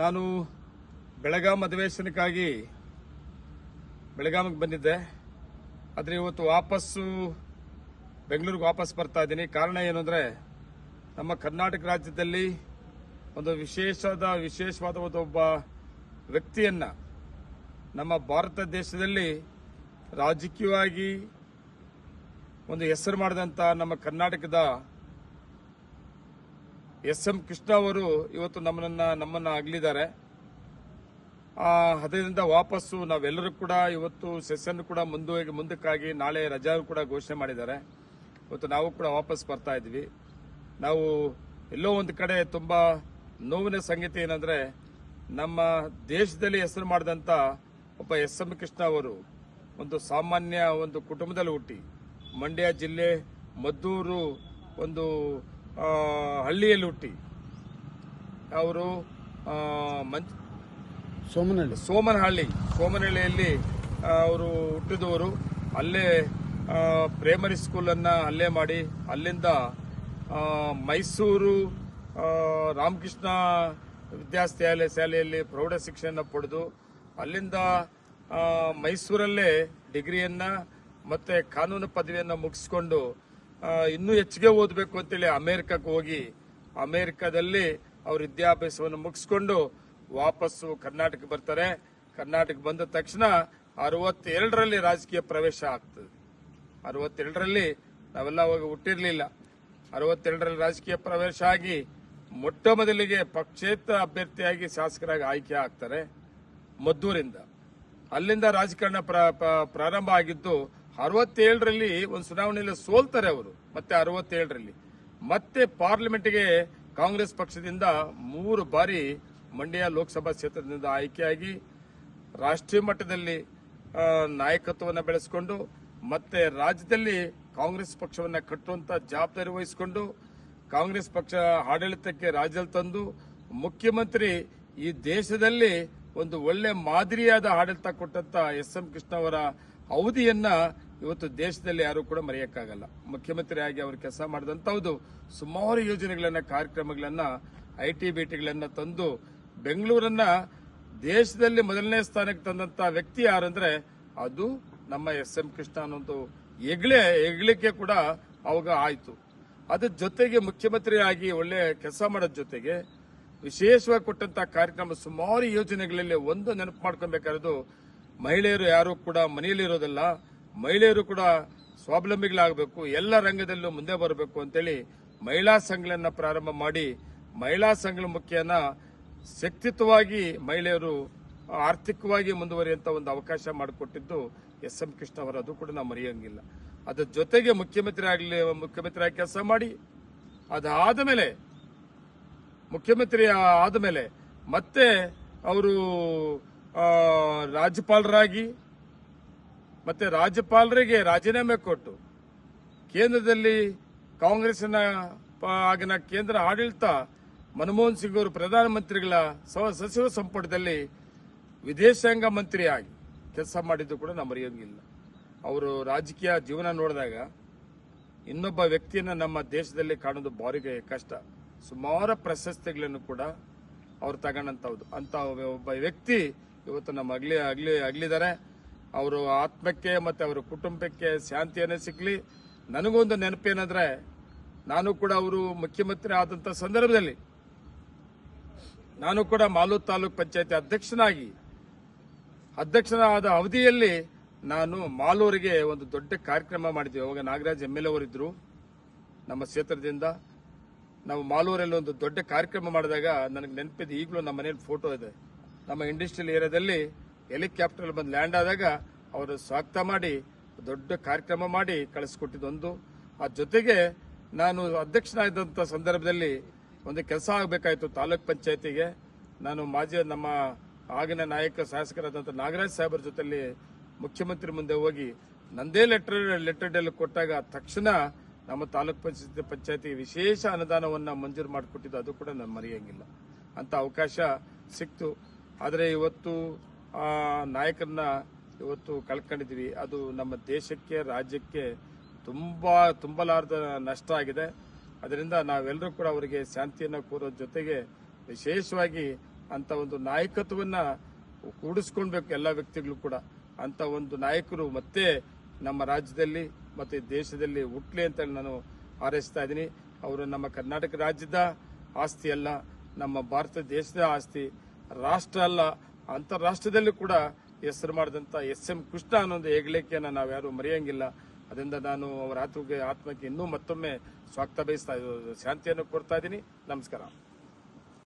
ನಾನು ಬೆಳಗಾಂ ಅಧಿವೇಶನಕ್ಕಾಗಿ ಬೆಳಗಾವಿಗೆ ಬಂದಿದ್ದೆ. ಆದರೆ ಇವತ್ತು ವಾಪಸ್ಸು ಬೆಂಗಳೂರಿಗೆ ವಾಪಸ್ ಬರ್ತಾ ಇದ್ದೀನಿ. ಕಾರಣ ಏನು ನಮ್ಮ ಕರ್ನಾಟಕ ರಾಜ್ಯದಲ್ಲಿ ಒಂದು ವಿಶೇಷದ, ವಿಶೇಷವಾದ ಒಬ್ಬ ವ್ಯಕ್ತಿಯನ್ನು ನಮ್ಮ ಭಾರತ ದೇಶದಲ್ಲಿ ರಾಜಕೀಯವಾಗಿ ಒಂದು ಹೆಸರು ಮಾಡಿದಂಥ ನಮ್ಮ ಕರ್ನಾಟಕದ ಎಸ್ ಎಂ ಕೃಷ್ಣ ಅವರು ಇವತ್ತು ನಮ್ಮನ್ನ ನಮ್ಮನ್ನ ಅಗಲಿದ್ದಾರೆ. ಆ ಅದರಿಂದ ವಾಪಸ್ಸು ನಾವೆಲ್ಲರೂ ಕೂಡ ಇವತ್ತು ಸೆಷನ್ ಕೂಡ ಮುಂದುವರೆಗೆ ಮುಂದಕ್ಕಾಗಿ ನಾಳೆ ರಜಾ ಕೂಡ ಘೋಷಣೆ ಮಾಡಿದ್ದಾರೆ. ಇವತ್ತು ನಾವು ಕೂಡ ವಾಪಸ್ ಬರ್ತಾ ಇದ್ವಿ ನಾವು ಎಲ್ಲೋ ಒಂದು ಕಡೆ ತುಂಬ ನೋವಿನ ಸಂಗತಿ ಏನಂದ್ರೆ ನಮ್ಮ ದೇಶದಲ್ಲಿ ಹೆಸರು ಮಾಡಿದಂಥ ಒಬ್ಬ ಎಸ್ ಎಂ ಕೃಷ್ಣ ಅವರು ಒಂದು ಸಾಮಾನ್ಯ ಒಂದು ಕುಟುಂಬದಲ್ಲಿ ಹುಟ್ಟಿ ಮಂಡ್ಯ ಜಿಲ್ಲೆ ಮದ್ದೂರು ಒಂದು ಹಳ್ಳಿಯಲ್ಲಿ ಹುಟ್ಟಿ. ಅವರು ಮಂಚ್ ಸೋಮನಹಳ್ಳಿ. ಸೋಮನಹಳ್ಳಿ ಸೋಮನಹಳ್ಳಿಯಲ್ಲಿ ಅವರು ಹುಟ್ಟಿದವರು. ಅಲ್ಲೇ ಪ್ರೈಮರಿ ಸ್ಕೂಲನ್ನು ಅಲ್ಲೇ ಮಾಡಿ ಅಲ್ಲಿಂದ ಮೈಸೂರು ರಾಮಕೃಷ್ಣ ವಿದ್ಯಾಸ್ಥಾಲಯ ಶಾಲೆಯಲ್ಲಿ ಪ್ರೌಢ ಶಿಕ್ಷಣ ಪಡೆದು ಅಲ್ಲಿಂದ ಮೈಸೂರಲ್ಲೇ ಡಿಗ್ರಿಯನ್ನು ಮತ್ತು ಕಾನೂನು ಪದವಿಯನ್ನು ಮುಗಿಸ್ಕೊಂಡು ಇನ್ನೂ ಹೆಚ್ಚಿಗೆ ಓದಬೇಕು ಅಂತೇಳಿ ಅಮೆರಿಕಕ್ಕೆ ಹೋಗಿ ಅಮೆರಿಕದಲ್ಲಿ ಅವ್ರ ವಿದ್ಯಾಭ್ಯಾಸವನ್ನು ಮುಗಿಸ್ಕೊಂಡು ವಾಪಸ್ಸು ಕರ್ನಾಟಕ ಬರ್ತಾರೆ. ಕರ್ನಾಟಕ ಬಂದ ತಕ್ಷಣ ಅರವತ್ತೆರಡರಲ್ಲಿ ರಾಜಕೀಯ ಪ್ರವೇಶ ಆಗ್ತದೆ. ಅರವತ್ತೆರಡರಲ್ಲಿ ನಾವೆಲ್ಲ ಹೋಗಿ ಹುಟ್ಟಿರಲಿಲ್ಲ. ಅರವತ್ತೆರಡರಲ್ಲಿ ರಾಜಕೀಯ ಪ್ರವೇಶ ಆಗಿ ಮೊಟ್ಟ ಮೊದಲಿಗೆ ಪಕ್ಷೇತರ ಅಭ್ಯರ್ಥಿಯಾಗಿ ಶಾಸಕರಾಗಿ ಆಯ್ಕೆ ಆಗ್ತಾರೆ ಮದ್ದೂರಿಂದ. ಅಲ್ಲಿಂದ ರಾಜಕಾರಣ ಪ್ರ- ಪ್ರ- ಪ್ರಾರಂಭ ಆಗಿದ್ದು ಅರವತ್ತೇಳರಲ್ಲಿ ಒಂದು ಚುನಾವಣೆಯಲ್ಲಿ ಸೋಲ್ತಾರೆ ಅವರು, ಮತ್ತೆ ಅರವತ್ತೇಳರಲ್ಲಿ. ಮತ್ತೆ ಪಾರ್ಲಿಮೆಂಟ್ಗೆ ಕಾಂಗ್ರೆಸ್ ಪಕ್ಷದಿಂದ ಮೂರು ಬಾರಿ ಮಂಡ್ಯ ಲೋಕಸಭಾ ಕ್ಷೇತ್ರದಿಂದ ಆಯ್ಕೆಯಾಗಿ ರಾಷ್ಟ್ರೀಯ ಮಟ್ಟದಲ್ಲಿ ನಾಯಕತ್ವವನ್ನು ಬೆಳೆಸಿಕೊಂಡು, ಮತ್ತೆ ರಾಜ್ಯದಲ್ಲಿ ಕಾಂಗ್ರೆಸ್ ಪಕ್ಷವನ್ನ ಕಟ್ಟುವಂತ ಜವಾಬ್ದಾರಿ ವಹಿಸಿಕೊಂಡು, ಕಾಂಗ್ರೆಸ್ ಪಕ್ಷ ಆಡಳಿತಕ್ಕೆ ರಾಜ್ಯದಲ್ಲಿ ತಂದು, ಮುಖ್ಯಮಂತ್ರಿ ಈ ದೇಶದಲ್ಲಿ ಒಂದು ಒಳ್ಳೆ ಮಾದರಿಯಾದ ಆಡಳಿತ ಕೊಟ್ಟಂತ ಎಸ್ ಎಂ ಕೃಷ್ಣ ಅವರ ಅವಧಿಯನ್ನ ಇವತ್ತು ದೇಶದಲ್ಲಿ ಯಾರು ಕೂಡ ಮರೆಯಕ್ಕಾಗಲ್ಲ. ಮುಖ್ಯಮಂತ್ರಿ ಆಗಿ ಅವರು ಕೆಲಸ ಮಾಡಿದಂತಹದು ಸುಮಾರು ಯೋಜನೆಗಳನ್ನ, ಕಾರ್ಯಕ್ರಮಗಳನ್ನ ಐ ಟಿ ತಂದು ಬೆಂಗಳೂರನ್ನ ದೇಶದಲ್ಲಿ ಮೊದಲನೇ ಸ್ಥಾನಕ್ಕೆ ತಂದಂತ ವ್ಯಕ್ತಿ ಯಾರಂದ್ರೆ ಅದು ನಮ್ಮ ಎಸ್ ಎಂ ಕೃಷ್ಣ ಅನ್ನೋದು. ಹೆಗ್ಲೆ, ಹೆಗ್ಲಿಕ್ಕೆ ಕೂಡ ಅವಾಗ ಆಯ್ತು. ಅದ್ರ ಜೊತೆಗೆ ಮುಖ್ಯಮಂತ್ರಿ ಆಗಿ ಒಳ್ಳೆ ಕೆಲಸ ಮಾಡೋದ್ ಜೊತೆಗೆ ವಿಶೇಷವಾಗಿ ಕೊಟ್ಟಂತ ಕಾರ್ಯಕ್ರಮ ಸುಮಾರು ಯೋಜನೆಗಳಲ್ಲಿ ಒಂದು ನೆನಪು ಮಾಡ್ಕೊಬೇಕಾದ್ದು ಮಹಿಳೆಯರು ಯಾರು ಕೂಡ ಮನೆಯಲ್ಲಿರೋದಲ್ಲ. ಮಹಿಳೆಯರು ಕೂಡ ಸ್ವಾವಲಂಬಿಗಳಾಗಬೇಕು, ಎಲ್ಲ ರಂಗದಲ್ಲೂ ಮುಂದೆ ಬರಬೇಕು ಅಂತೇಳಿ ಮಹಿಳಾ ಸಂಘಗಳನ್ನ ಪ್ರಾರಂಭ ಮಾಡಿ, ಮಹಿಳಾ ಸಂಘಗಳ ಮುಖ್ಯನ ಶಕ್ತಿತ್ವವಾಗಿ ಮಹಿಳೆಯರು, ಆರ್ಥಿಕವಾಗಿ ಮುಂದುವರಿಯುವಂತ ಒಂದು ಅವಕಾಶ ಮಾಡಿಕೊಟ್ಟಿದ್ದು ಎಸ್ ಎಂ ಕೃಷ್ಣ ಅವರು, ಅದು ಕೂಡ ನಾವು ಮರೆಯಂಗಿಲ್ಲ. ಅದ್ರ ಜೊತೆಗೆ ಮುಖ್ಯಮಂತ್ರಿ ಆಗಲಿ, ಮುಖ್ಯಮಂತ್ರಿ ಆಗಿ ಕೆಲಸ ಮಾಡಿ ಅದಾದ ಮೇಲೆ ಮುಖ್ಯಮಂತ್ರಿ ಆದ ಮೇಲೆ ಮತ್ತೆ ಅವರು ರಾಜ್ಯಪಾಲರಾಗಿ ಮತ್ತೆ ರಾಜ್ಯಪಾಲರಿಗೆ ರಾಜೀನಾಮೆ ಕೊಟ್ಟು ಕೇಂದ್ರದಲ್ಲಿ ಕಾಂಗ್ರೆಸ್ನ ಆಗಿನ ಕೇಂದ್ರ ಆಡಳಿತ, ಮನಮೋಹನ್ ಸಿಂಗ್ ಅವರು ಪ್ರಧಾನಮಂತ್ರಿಗಳ ಸಚಿವ ಸಂಪುಟದಲ್ಲಿ ವಿದೇಶಾಂಗ ಮಂತ್ರಿಯಾಗಿ ಕೆಲಸ ಮಾಡಿದ್ದು ಕೂಡ ನಾವು ಮರೆಯೋಂಗಿಲ್ಲ ಅವರು ರಾಜಕೀಯ ಜೀವನ ನೋಡಿದಾಗ ಇನ್ನೊಬ್ಬ ವ್ಯಕ್ತಿಯನ್ನು ನಮ್ಮ ದೇಶದಲ್ಲಿ ಕಾಣೋದು ಬಾರಿಗೆ ಕಷ್ಟ. ಸುಮಾರು ಪ್ರಶಸ್ತಿಗಳನ್ನು ಕೂಡ ಅವ್ರು ತಗೊಂಡಂಥವ್ದು ಅಂತ ಒಬ್ಬ ವ್ಯಕ್ತಿ ಇವತ್ತು ನಮ್ಮ ಅಗ್ಲಿ ಅಗ್ಲಿ ಅಗ್ಲಿದ್ದಾರೆ ಅವರು ಆತ್ಮಕ್ಕೆ ಮತ್ತೆ ಅವರ ಕುಟುಂಬಕ್ಕೆ ಶಾಂತಿಯನ್ನೇ ಸಿಗಲಿ. ನನಗೊಂದು ನೆನಪೇನಂದ್ರೆ, ನಾನು ಕೂಡ ಅವರು ಮುಖ್ಯಮಂತ್ರಿ ಆದಂತ ಸಂದರ್ಭದಲ್ಲಿ, ನಾನು ಕೂಡ ಮಾಲೂರು ತಾಲೂಕ್ ಪಂಚಾಯತಿ ಅಧ್ಯಕ್ಷನಾಗಿ, ಅಧ್ಯಕ್ಷನಾದ ಅವಧಿಯಲ್ಲಿ ನಾನು ಮಾಲೂರಿಗೆ ಒಂದು ದೊಡ್ಡ ಕಾರ್ಯಕ್ರಮ ಮಾಡಿದ್ವಿ. ಅವಾಗ ನಾಗರಾಜ್ ಎಂ ಎಲ್ ಅವರಿದ್ದರು ನಮ್ಮ ಕ್ಷೇತ್ರದಿಂದ. ನಾವು ಮಾಲೂರಲ್ಲಿ ಒಂದು ದೊಡ್ಡ ಕಾರ್ಯಕ್ರಮ ಮಾಡಿದಾಗ ನನಗೆ ನೆನಪಿದೆ, ಈಗಲೂ ನಮ್ಮ ಮನೇಲಿ ಫೋಟೋ ಇದೆ. ನಮ್ಮ ಇಂಡಸ್ಟ್ರಿಯಲ್ ಏರಿಯಾದಲ್ಲಿ ಹೆಲಿಕಾಪ್ಟರ್ ಬಂದು ಲ್ಯಾಂಡ್ ಆದಾಗ ಅವರು ಸ್ವಾಗತ ಮಾಡಿ, ದೊಡ್ಡ ಕಾರ್ಯಕ್ರಮ ಮಾಡಿ ಕಳಿಸ್ಕೊಟ್ಟಿದ್ದೊಂದು. ಆ ಜೊತೆಗೆ ನಾನು ಅಧ್ಯಕ್ಷನಾದಂಥ ಸಂದರ್ಭದಲ್ಲಿ ಒಂದು ಕೆಲಸ ಆಗಬೇಕಾಯಿತು ತಾಲೂಕ್ ಪಂಚಾಯತಿಗೆ. ನಾನು ಮಾಜಿ ನಮ್ಮ ಆಗಿನ ನಾಯಕ ಶಾಸಕರಾದಂಥ ನಾಗರಾಜ್ ಸಾಹೇಬರ ಜೊತೆಯಲ್ಲಿ ಮುಖ್ಯಮಂತ್ರಿ ಮುಂದೆ ಹೋಗಿ ನಂದೇ ಲೆಟರ್ ಲೆಟರ್ ಡೆಲ್ ಕೊಟ್ಟಾಗ ತಕ್ಷಣ ನಮ್ಮ ತಾಲೂಕ್ ಪಂಚಾಯತಿ ಪಂಚಾಯತಿ ವಿಶೇಷ ಅನುದಾನವನ್ನ ಮಂಜೂರು ಮಾಡಿಕೊಟ್ಟಿದ್ದು ಅದು ಕೂಡ ನಾನು ಮರೆಯಂಗಿಲ್ಲ. ಅಂತ ಅವಕಾಶ ಸಿಕ್ತು. ಆದರೆ ಇವತ್ತು ನಾಯಕರನ್ನ ಇವತ್ತು ಕಳ್ಕೊಂಡಿದ್ವಿ ಅದು ನಮ್ಮ ದೇಶಕ್ಕೆ, ರಾಜ್ಯಕ್ಕೆ ತುಂಬಾ ತುಂಬಲಾರದ ನಷ್ಟ ಆಗಿದೆ. ಅದರಿಂದ ನಾವೆಲ್ಲರೂ ಕೂಡ ಅವರಿಗೆ ಶಾಂತಿಯನ್ನು ಕೋರೋ ಜೊತೆಗೆ ವಿಶೇಷವಾಗಿ ಅಂತ ಒಂದು ನಾಯಕತ್ವವನ್ನ ಕೂಡಿಸ್ಕೊಳ್ಬೇಕು ಎಲ್ಲ ವ್ಯಕ್ತಿಗಳು ಕೂಡ. ಅಂತ ಒಂದು ನಾಯಕರು ಮತ್ತೆ ನಮ್ಮ ರಾಜ್ಯದಲ್ಲಿ ಮತ್ತೆ ದೇಶದಲ್ಲಿ ಹುಟ್ಲಿ ಅಂತ ಹೇಳಿ ನಾನು ಹಾರೈಸ್ತಾ ಇದ್ದೀನಿ. ಅವರು ನಮ್ಮ ಕರ್ನಾಟಕ ರಾಜ್ಯದ ಆಸ್ತಿ ಅಲ್ಲ, ನಮ್ಮ ಭಾರತ ದೇಶದ ಆಸ್ತಿ, ರಾಷ್ಟ್ರ ಅಲ್ಲ. ಅಂತಾರಾಷ್ಟ್ರದಲ್ಲೂ ಕೂಡ ಹೆಸರು ಮಾಡಿದಂಥ ಎಸ್ ಎಂ ಕೃಷ್ಣ ಅನ್ನೋ ಹೆಗ್ಲಿಕ್ಕೆನ ಹೆಗ್ಲಿಕೆಯನ್ನು ನಾವು ಯಾರು ಮರೆಯಂಗಿಲ್ಲ. ಅದರಿಂದ ನಾನು ಅವರ ಆತ್ಮಕ್ಕೆ ಆತ್ಮಕ್ಕೆ ಇನ್ನೂ ಮತ್ತೊಮ್ಮೆ ಸ್ವಾಗತ ಬಯಸ್ತಾ ಶಾಂತಿಯನ್ನು ಕೋರ್ತಾ ಇದ್ದೀನಿ. ನಮಸ್ಕಾರ.